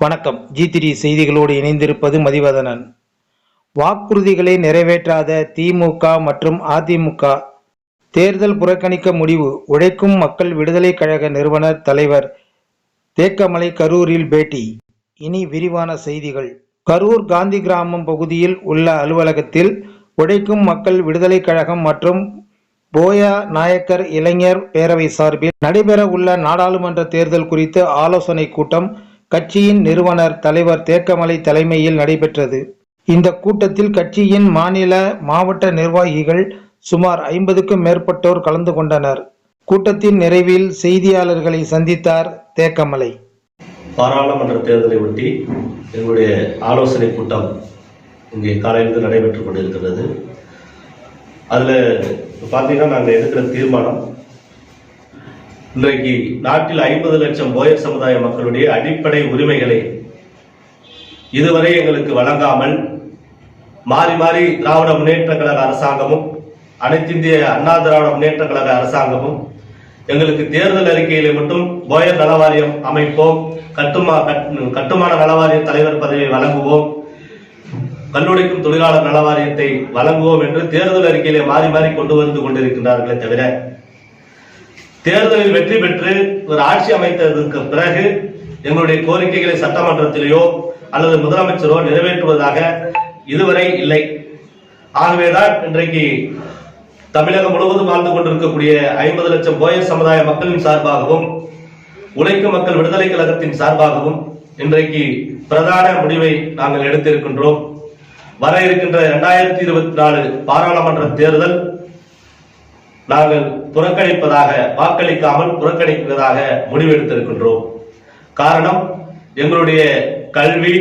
வணக்கம். ஜி திரி செய்திகளோடு இணைந்திருப்பது மதிவதனன். வாக்குறுதிகளை நிறைவேற்றாத திமுக மற்றும் அதிமுக தேர்தல் புறக்கணிக்க முடிவு உழைக்கும் மக்கள் விடுதலை கழக நிறுவனர் தலைவர் தேக்கமலை கரூரில் பேட்டி. இனி விரிவான செய்திகள். கரூர் காந்தி கிராமம் பகுதியில் உள்ள அலுவலகத்தில் உழைக்கும் மக்கள் விடுதலை கழகம் மற்றும் போயா நாயக்கர் இளைஞர் பேரவை சார்பில் நடைபெற உள்ள நாடாளுமன்ற தேர்தல் குறித்து ஆலோசனை கூட்டம் கட்சியின் நிறுவனர் தலைவர் தேக்கமலை தலைமையில் நடைபெற்றது. இந்த கூட்டத்தில் கட்சியின் மாநில மாவட்ட நிர்வாகிகள் சுமார் ஐம்பதுக்கும் மேற்பட்டோர் கலந்து கொண்டனர். கூட்டத்தின் நிறைவில் செய்தியாளர்களை சந்தித்தார் தேக்கமலை. பாராளுமன்ற தேர்தலை ஒட்டி எங்களுடைய ஆலோசனை கூட்டம் இங்கே காலையிலிருந்து நடைபெற்றுக் கொண்டிருக்கிறது அதில் பார்த்தீங்கன்னா நாங்கள் எடுக்கிற தீர்மானம் இன்றைக்கு நாட்டில் ஐம்பது லட்சம் போயர் சமுதாய மக்களுடைய அடிப்படை உரிமைகளை இதுவரை எங்களுக்கு வழங்காமல் மாறி மாறி திராவிட முன்னேற்ற கழக அரசாங்கமும் அனைத்திந்திய அண்ணா திராவிட முன்னேற்ற கழக அரசாங்கமும் எங்களுக்கு தேர்தல் அறிக்கையிலே மட்டும் போயர் நலவாரியம் அமைப்போம் கட்டுமா கட்- கட்டுமான நலவாரிய தலைவர் பதவியை வழங்குவோம் கல்லுடைக்கும் தொழிலாளர் நலவாரியத்தை வழங்குவோம் என்று தேர்தல் அறிக்கையிலே மாறி மாறி கொண்டு வந்து கொண்டிருக்கின்றார்களே தவிர தேர்தலில் வெற்றி பெற்று ஒரு ஆட்சி அமைத்ததற்கு பிறகு எங்களுடைய கோரிக்கைகளை சட்டமன்றத்திலேயோ அல்லது முதலமைச்சரோ நிறைவேற்றுவதாக இதுவரை இல்லை. ஆகவேதான் இன்றைக்கு தமிழகம் முழுவதும் வாழ்ந்து கொண்டிருக்கக்கூடிய ஐம்பது லட்சம் போயர் சமுதாய மக்களின் சார்பாகவும் உழைக்கும் மக்கள் விடுதலை கழகத்தின் சார்பாகவும் இன்றைக்கு பிரதான முடிவை நாங்கள் எடுத்திருக்கின்றோம். வர இருக்கின்ற இரண்டாயிரத்தி இருபத்தி நாலு பாராளுமன்ற தேர்தல் நாங்கள் புறக்கணிப்பதாக வாக்களிக்காமல் புறக்கணிப்பதாக முடிவெடுத்திருக்கின்றோம். காரணம் எங்களுடைய கல்வி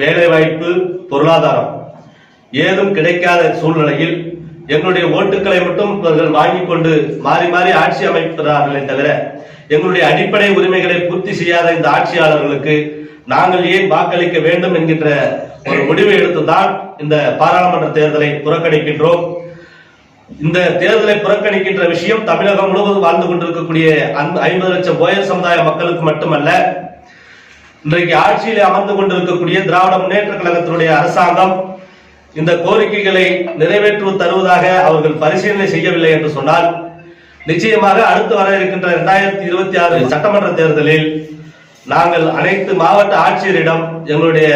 வேலைவாய்ப்பு பொருளாதாரம். ஏதும் கிடைக்காத சூழ்நிலையில் எங்களுடைய ஓட்டுக்களை மட்டும் இவர்கள் வாங்கி கொண்டு மாறி மாறி ஆட்சி அமைக்கிறார்களே தவிர எங்களுடைய அடிப்படை உரிமைகளை பூர்த்தி செய்யாத இந்த ஆட்சியாளர்களுக்கு நாங்கள் ஏன் வாக்களிக்க வேண்டும் என்கின்ற ஒரு முடிவை எடுத்துதான் இந்த பாராளுமன்ற தேர்தலை புறக்கணிக்கின்றோம். இந்த தேர்தலை புறக்கணிக்கின்ற விஷயம் தமிழகம் முழுவதும் வாழ்ந்து கொண்டிருக்கக்கூடிய ஐம்பது லட்சம் போயர் சமுதாய மக்களுக்கு மட்டுமல்ல இன்றைக்கு ஆட்சியிலே அமர்ந்து கொண்டிருக்கக்கூடிய திராவிட முன்னேற்ற கழகத்தினுடைய அரசாங்கம் இந்த கோரிக்கைகளை நிறைவேற்று தருவதாக அவர்கள் பரிசீலனை செய்யவில்லை என்று சொன்னால் நிச்சயமாக அடுத்து வர இருக்கின்ற இரண்டாயிரத்தி இருபத்தி ஆறு சட்டமன்ற தேர்தலில் நாங்கள் அனைத்து மாவட்ட ஆட்சியரிடம் எங்களுடைய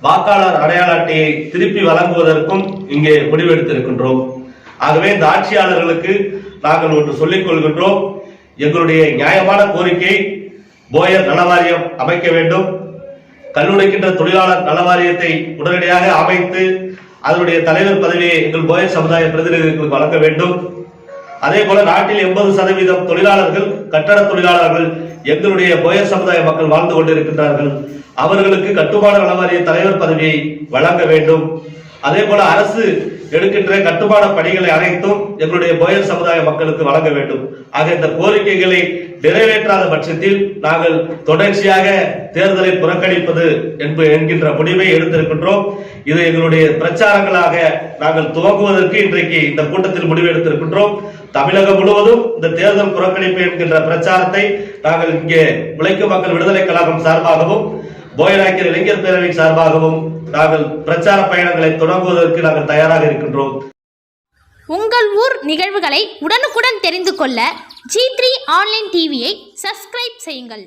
வாக்காளர் அடையாள அட்டையை திருப்பி வழங்குவதற்கும் இங்கே முடிவெடுத்திருக்கின்றோம். ஆகவே இந்த ஆட்சியாளர்களுக்கு நாங்கள் ஒன்று சொல்லிக் கொள்கின்றோம். எங்களுடைய நியாயமான கோரிக்கை போயர் நலவாரியம் அமைக்க வேண்டும். கல்லுடைக்கின்ற தொழிலாளர் நலவாரியத்தை உடனடியாக அமைத்து அதனுடைய தலைவர் பதவியை எங்கள் போயர் சமுதாய பிரதிநிதிகளுக்கு வழங்க வேண்டும். அதே போல நாட்டில் எண்பது சதவீதம் தொழிலாளர்கள் கட்டட தொழிலாளர்கள் எங்களுடைய போயர் சமுதாய மக்கள் வாழ்ந்து கொண்டிருக்கின்றார்கள். அவர்களுக்கு கட்டுமான நலவாரிய தலைவர் பதவியை வழங்க வேண்டும். அதே போல அரசு எடுக்கின்ற கட்டுமான பணிகளை அனைத்தும் எங்களுடைய புயல் சமுதாய மக்களுக்கு வழங்க வேண்டும். ஆக இந்த கோரிக்கைகளை நிறைவேற்றாத பட்சத்தில் நாங்கள் தொடர்ச்சியாக தேர்தலை புறக்கணிப்பது என்கின்ற முடிவை எடுத்திருக்கின்றோம். இது எங்களுடைய பிரச்சாரங்களாக நாங்கள் துவங்குவதற்கு இன்றைக்கு இந்த கூட்டத்தில் முடிவு எடுத்திருக்கின்றோம் தமிழகம் முழுவதும் இந்த தேர்தல் புறக்கணிப்பு என்கின்ற பிரச்சாரத்தை நாங்கள் இங்கே உழைக்கும் மக்கள் விடுதலை கழகம் சார்பாகவும் போயநாயக்கர் இளைஞர் பேரவை சார்பாகவும் நாங்கள் பிரச்சார பயணங்களை தொடங்குவதற்கு நாங்கள் தயாராக இருக்கின்றோம். உங்கள் ஊர் நிகழ்வுகளை உடனுக்குடன் தெரிந்து கொள்ள ஜி த்ரீ ஆன்லைன் டிவியை சப்ஸ்கிரைப் செய்யுங்கள்.